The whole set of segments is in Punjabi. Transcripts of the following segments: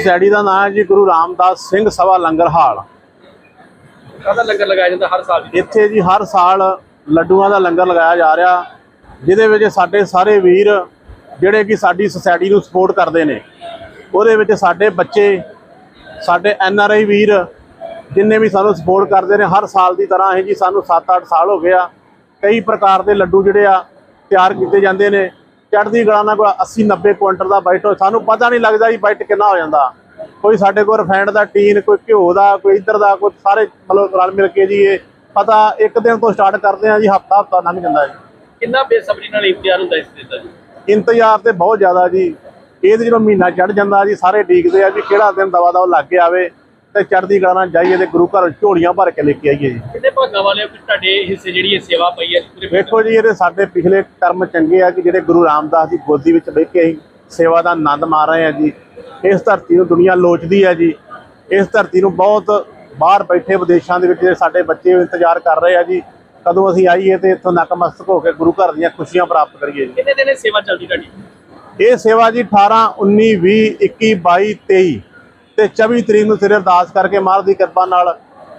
ਸੋਸਾਇਟੀ ਦਾ ਨਾਮ ਹੈ ਜੀ ਗੁਰੂ ਰਾਮਦਾਸ ਸਿੰਘ ਸਭਾ ਲੰਗਰ ਹਾਲ ਕਾਹਦਾ ਲੰਗਰ ਲਗਾਇਆ ਜਾਂਦਾ ਹਰ ਸਾਲ? ਜੀ ਇੱਥੇ ਜੀ ਹਰ ਸਾਲ ਲੱਡੂਆਂ ਦਾ ਲੰਗਰ ਲਗਾਇਆ ਜਾ ਰਿਹਾ ਜਿਹਦੇ ਵਿੱਚ ਸਾਡੇ ਸਾਰੇ ਵੀਰ ਜਿਹੜੇ ਕਿ ਸਾਡੀ ਸੁਸਾਇਟੀ ਨੂੰ ਸਪੋਰਟ ਕਰਦੇ ਨੇ ਉਹਦੇ ਵਿੱਚ ਸਾਡੇ ਬੱਚੇ ਸਾਡੇ ਐਨ ਆਰ ਆਈ ਵੀਰ ਜਿੰਨੇ ਵੀ ਸਾਨੂੰ ਸਪੋਰਟ ਕਰਦੇ ਨੇ ਹਰ ਸਾਲ ਦੀ ਤਰ੍ਹਾਂ ਇਹ ਜੀ ਸਾਨੂੰ 7-8 ਸਾਲ ਹੋ ਗਏ ਆ ਕਈ ਪ੍ਰਕਾਰ ਦੇ ਲੱਡੂ ਜਿਹੜੇ ਆ ਤਿਆਰ ਕੀਤੇ ਜਾਂਦੇ ਨੇ ਚੜ੍ਹਦੀ ਕਲਾ ਨਾਲ ਕੋਈ 80 90 ਕੁਇੰਟਲ ਦਾ ਬਾਈਟ ਹੋ ਸਾਨੂੰ ਪਤਾ ਨਹੀਂ ਲੱਗਦਾ ਜੀ ਬਾਈਟ ਕਿੰਨਾ ਹੋ ਜਾਂਦਾ। ਕੋਈ ਸਾਡੇ ਕੋਲ ਰਿਫਾਈਂਡ ਦਾ ਟੀਨ ਕੋਈ ਘਿਓ ਦਾ ਕੋਈ ਇੱਧਰ ਦਾ ਕੋਈ ਸਾਰੇ ਮਤਲਬ ਰਲ ਮਿਲ ਕੇ ਜੀ ਇਹ ਪਤਾ ਇੱਕ ਦਿਨ ਤੋਂ ਸਟਾਰਟ ਕਰਦੇ ਆ ਜੀ ਹਫਤਾ ਹਫਤਾ ਲੰਘ ਜਾਂਦਾ ਜੀ। ਕਿੰਨਾ ਬੇਸਬਰੀ ਨਾਲ ਇੰਤਜ਼ਾਰ ਹੁੰਦਾ ਇਸ ਚੀਜ਼ ਦਾ ਜੀ? ਇੰਤਜ਼ਾਰ ਤੇ ਬਹੁਤ ਜ਼ਿਆਦਾ ਜੀ। ਇਹ ਤੇ ਜਦੋਂ ਮਹੀਨਾ ਚੜ ਜਾਂਦਾ ਜੀ ਸਾਰੇ ਡੀਕਦੇ ਆ ਵੀ ਕਿਹੜਾ ਦਿਨ ਦਵਾ ਦਵਾ ਲੱਗ ਕੇ ਆਵੇ ਤੇ ਚੜ੍ਹਦੀ ਕਲਾ ਨਾਲ ਜਾਈਏ ਤੇ ਗੁਰੂ ਘਰ ਝੋਲੀਆਂ ਭਰ ਕੇ ਲੈ ਕੇ ਆਈਏ ਜੀ। ਕਿੰਨੇ ਭਾਗਾਂ ਵਾਲੇ ਹੋ ਕਿ ਤੁਹਾਡੇ ਹਿੱਸੇ ਜਿਹੜੀ ਇਹ ਸੇਵਾ ਪਈ ਹੈ? ਪੂਰੇ ਵੇਖੋ ਜੀ ਇਹਦੇ ਸਾਡੇ ਪਿਛਲੇ ਕਰਮ ਚੰਗੇ ਆ ਕਿ ਜਿਹੜੇ ਗੁਰੂ ਰਾਮਦਾਸ ਦੀ ਗੋਦੀ ਵਿੱਚ ਬਹਿ ਕੇ ਅਸੀਂ ਸੇਵਾ ਦਾ ਆਨੰਦ ਮਾਰ ਰਹੇ ਆ ਜੀ। ਇਸ ਧਰਤੀ ਨੂੰ ਦੁਨੀਆ ਲੋਚਦੀ ਹੈ ਜੀ। ਇਸ ਧਰਤੀ ਨੂੰ ਬਹੁਤ ਬਾਹਰ ਬੈਠੇ ਵਿਦੇਸ਼ਾਂ ਦੇ ਵਿੱਚ ਸਾਡੇ ਬੱਚੇ ਇੰਤਜ਼ਾਰ ਕਰ ਰਹੇ ਆ ਜੀ ਕਦੋਂ ਅਸੀਂ ਆਈਏ ਤੇ ਇੱਥੋਂ ਨਕਮਸਤਕ ਹੋ ਕੇ ਗੁਰੂ ਘਰ ਦੀਆਂ ਖੁਸ਼ੀਆਂ ਪ੍ਰਾਪਤ ਕਰੀਏ ਜੀ। ਕਿੰਨੇ ਦਿਨ ਇਹ ਸੇਵਾ ਚੱਲਦੀ ਤੁਹਾਡੀ? ਇਹ ਸੇਵਾ ਜੀ 18 19 20 21 22 23 ਤੇ 24 ਤਰੀਕ ਨੂੰ ਸਿਰੇ ਅਰਦਾਸ ਕਰਕੇ ਮਹਾਰਾਜ ਦੀ ਕਿਰਪਾ ਨਾਲ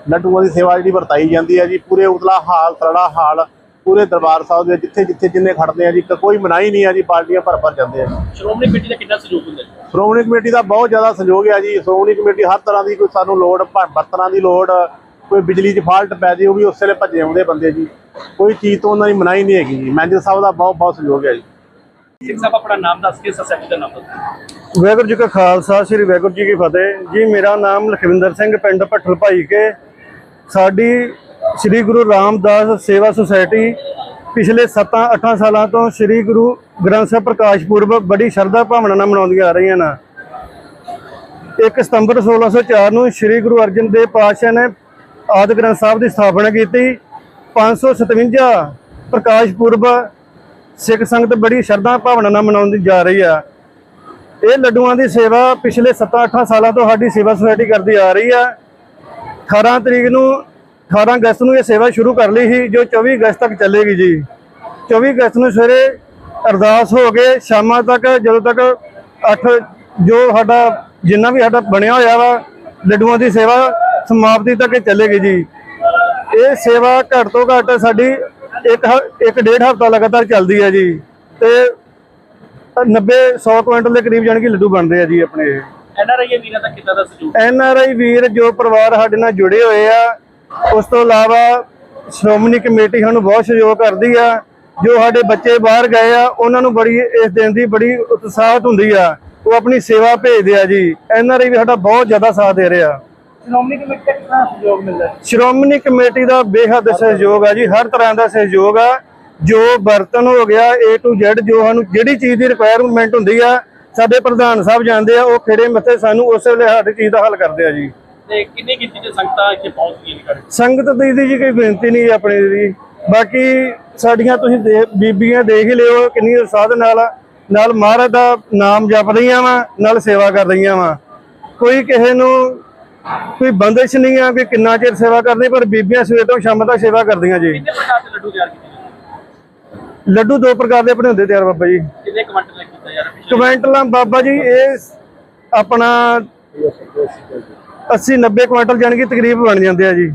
ਲੱਡੂਆਂ ਦੀ ਸੇਵਾ ਜਿਹੜੀ ਵਰਤਾਈ ਜਾਂਦੀ ਹੈ ਜੀ ਪੂਰੇ ਉਤਲਾ ਹਾਲ ਸਰੜਾ ਹਾਲ ਪੂਰੇ ਦਰਬਾਰ ਸਾਹਿਬ ਦੇ ਜਿੱਥੇ ਜਿੱਥੇ ਜਿੰਨੇ ਖੜਦੇ ਆ ਜੀ ਕੋਈ ਮਨਾਹੀ ਨਹੀਂ ਆ ਜੀ ਪਾਰਟੀਆਂ ਭਰ ਭਰ ਜਾਂਦੇ ਆ ਸ਼੍ਰੋਮਣੀ ਕਮੇਟੀ ਦਾ ਕਿੰਨਾ ਸਹਿਯੋਗ ਹੁੰਦਾ ਜੀ? ਸ਼੍ਰੋਮਣੀ ਕਮੇਟੀ ਦਾ ਬਹੁਤ ਜ਼ਿਆਦਾ ਸਹਿਯੋਗ ਹੈ ਜੀ। ਸ਼੍ਰੋਮਣੀ ਕਮੇਟੀ ਹਰ ਤਰ੍ਹਾਂ ਦੀ ਕੋਈ ਸਾਨੂੰ ਲੋੜ ਬਰਤਨਾਂ ਦੀ ਲੋੜ ਕੋਈ ਬਿਜਲੀ 'ਚ ਫਾਲਟ ਪੈ ਜੇ ਉਹ ਵੀ ਉਸੇ ਵੇਲੇ ਭੱਜੇ ਆਉਂਦੇ ਬੰਦੇ ਜੀ। ਕੋਈ ਚੀਜ਼ ਤੋਂ ਉਹਨਾਂ ਦੀ ਮਨਾਹੀ ਨਹੀਂ ਹੈਗੀ ਜੀ। ਮੈਨੇਜਰ ਸਾਹਿਬ ਦਾ ਬਹੁਤ ਬਹੁਤ ਸਹਿਯੋਗ ਹੈ ਜੀ। ਸਿੰਘ ਸਾਹਿਬ, ਆਪਣਾ ਨਾਮ ਦੱਸ ਕੇ ਸੋਸਾਇਟੀ ਦਾ ਨਾਮ ਦੱਸੋ। ਵਾਹਿਗੁਰੂ ਜੀ ਕਾ ਖਾਲਸਾ, ਸ੍ਰੀ ਵਾਹਿਗੁਰੂ ਜੀ ਕੀ ਫਤਿਹ। ਜੀ, ਮੇਰਾ ਨਾਮ ਲਖਵਿੰਦਰ ਸਿੰਘ, ਪਿੰਡ ਭੱਠਲ ਭਾਈ ਕੇ। ਸਾਡੀ ਸ੍ਰੀ ਗੁਰੂ ਰਾਮਦਾਸ ਸੇਵਾ ਸੁਸਾਇਟੀ ਪਿਛਲੇ 7-8 ਸਾਲਾਂ ਤੋਂ ਸ੍ਰੀ ਗੁਰੂ ਗ੍ਰੰਥ ਸਾਹਿਬ ਪ੍ਰਕਾਸ਼ ਪੁਰਬ ਬੜੀ ਸ਼ਰਧਾ ਭਾਵਨਾ ਨਾਲ ਮਨਾਉਂਦੀਆਂ ਆ ਰਹੀਆਂ ਨੇ। 1 ਸਤੰਬਰ 1604 ਨੂੰ ਸ੍ਰੀ ਗੁਰੂ ਅਰਜਨ ਦੇਵ ਪਾਤਸ਼ਾਹ ਨੇ ਆਦਿ ਗ੍ਰੰਥ ਸਾਹਿਬ ਦੀ ਸਥਾਪਨਾ ਕੀਤੀ। 557 ਪ੍ਰਕਾਸ਼ ਪੁਰਬ ਸਿੱਖ ਸੰਗਤ ਬੜੀ ਸ਼ਰਧਾ ਭਾਵਨਾ ਨਾਲ ਮਨਾਉਂਦੀ ਜਾ ਰਹੀ ਆ। ਇਹ ਲੱਡੂਆਂ ਦੀ ਸੇਵਾ ਪਿਛਲੇ 7-8 ਸਾਲਾਂ ਤੋਂ ਸਾਡੀ ਸੇਵਾ ਸੁਸਾਇਟੀ ਕਰਦੀ ਆ ਰਹੀ ਆ। 18 ਤਰੀਕ ਨੂੰ 18 ਅਗਸਤ ਨੂੰ ਇਹ ਸੇਵਾ ਸ਼ੁਰੂ ਕਰ ਲਈ ਸੀ, ਜੋ 24 ਅਗਸਤ ਤੱਕ ਚੱਲੇਗੀ ਜੀ। 24 ਅਗਸਤ ਨੂੰ ਸਵੇਰੇ ਅਰਦਾਸ ਹੋ ਕੇ ਸ਼ਾਮਾਂ ਤੱਕ, ਜਦੋਂ ਤੱਕ 8 ਜੋ ਸਾਡਾ, ਜਿੰਨਾ ਵੀ ਸਾਡਾ ਬਣਿਆ ਹੋਇਆ ਵਾ, ਲੱਡੂਆਂ ਦੀ ਸੇਵਾ ਸਮਾਪਤੀ ਤੱਕ ਇਹ ਚੱਲੇਗੀ ਜੀ। ਇਹ ਸੇਵਾ ਘੱਟ ਤੋਂ ਘੱਟ ਸਾਡੀ ਇੱਕ ਇੱਕ ਡੇਢ ਹਫ਼ਤਾ ਲਗਾਤਾਰ ਚੱਲਦੀ ਹੈ ਜੀ ਤੇ 90 100 ਕੁਇੰਟਲ ਦੇ ਕਰੀਬ ਜਾਣੀ ਕਿ ਲੱਡੂ ਬਣਦੇ ਆ ਜੀ ਆਪਣੇ ਇਹ। ਐਨਆਰਆਈ ਵੀਰਾਂ ਦਾ ਦਾ ਸਹਿਯੋਗ? ਜੋ ਪਰਿਵਾਰ ਸਾਡੇ ਨਾਲ ਜੁੜੇ ਹੋਏ ਆ ਉਸ ਤੋਂ ਇਲਾਵਾ ਸ਼੍ਰੋਮਣੀ ਕਮੇਟੀ ਸਾਨੂੰ ਬਹੁਤ ਸਹਿਯੋਗ ਕਰਦੀ ਆ। ਜੋ ਸਾਡੇ ਬੱਚੇ ਬਾਹਰ ਗਏ ਆ ਉਹਨਾਂ ਨੂੰ ਬੜੀ ਇਸ ਦਿਨ ਦੀ ਬੜੀ ਉਤਸ਼ਾਹਤ ਹੁੰਦੀ ਆ। ਉਹ ਆਪਣੀ ਸੇਵਾ ਭੇਜਦੇ ਆ ਜੀ। ਐਨ ਆਰ ਆਈ ਵੀ ਸਾਡਾ ਬਹੁਤ ਜ਼ਿਆਦਾ ਸਾਥ ਦੇ ਰਿਹਾ। ਸ਼੍ਰੋਮਣੀ ਕਮੇਟੀ ਦਾ ਕਿੰਨਾ ਸਹਿਯੋਗ ਮਿਲਦਾ ਹੈ? ਸ਼੍ਰੋਮਣੀ ਕਮੇਟੀ ਦਾ ਬੇਹੱਦ ਸਹਿਯੋਗ ਆ ਜੀ ਹਰ ਤਰ੍ਹਾਂ ਦਾ ਸਹਿਯੋਗ ਆ ਜੋ ਬਰਤਨ ਹੋ ਗਿਆ A to Z ਜੋ ਸਾਨੂੰ ਜਿਹੜੀ ਚੀਜ਼ ਦੀ ਰਿਕੁਆਇਰਮੈਂਟ ਹੁੰਦੀ ਆ ਸਾਡੇ ਪ੍ਰਧਾਨ ਸਾਹਿਬ ਜਾਂਦੇ ਆ ਉਹ ਖੇੜੇ ਮੱਥੇ ਸਾਨੂੰ ਉਸੇ ਵੇਲੇ ਸਾਡੀ ਚੀਜ਼ ਦਾ ਹੱਲ ਕਰਦੇ ਆ ਜੀ। ਤੇ ਕਿੰਨੀ ਸੰਗਤਾਂ ਇੱਥੇ ਨੇ ਦੀ ਦੀ ਜੀ ਕੋਈ ਬੇਨਤੀ ਨਹੀਂ ਆਪਣੀ ਦੀ। ਬਾਕੀ ਸਾਡੀਆਂ ਤੁਸੀਂ ਦੇ- ਬੀਬੀਆਂ ਦੇਖ ਹੀ ਲਿਓ ਕਿੰਨੀ ਉਤਸ਼ਾਹ ਨਾਲ ਨਾਲ ਮਹਾਰਾਜ ਦਾ ਨਾਮ ਜਪ ਰਹੀਆਂ ਵਾ ਨਾਲ ਸੇਵਾ ਕਰ ਰਹੀਆਂ ਵਾ। ਕੋਈ ਕਿਸੇ ਨੂੰ ਕੋਈ ਬੰਦਿਸ਼ ਨਹੀਂ ਆ ਕਿ ਕਿੰਨਾ ਚਿਰ ਸੇਵਾ ਕਰਨੀ ਪਰ ਬੀਬੀਆਂ ਸਵੇਰ ਤੋਂ ਸ਼ਾਮ ਤੱਕ ਸੇਵਾ ਕਰਦੀਆਂ ਜੀ। ਕਿੰਨੇ ਪ੍ਰਕਾਰ ਦੇ ਲੱਡੂ ਤਿਆਰ ਕੀਤੇ ਜਾਂਦੇ? ਲੱਡੂ ਦੋ ਪ੍ਰਕਾਰ ਦੇ ਬਣਾਉਂਦੇ ਤਿਆਰ ਬਾਬਾ ਜੀ। ਕਿੰਨੇ ਕੀਤਾ ਪਿਛਲੇ? ਕੁਇੰਟਲਾਂ ਬਾਬਾ ਜੀ ਇਹ ਆਪਣਾ 80 90 ਕੁਇੰਟਲ ਜਾਣੀ ਕਿ ਤਕਰੀਬ ਬਣ ਜਾਂਦੇ ਆ ਜੀ।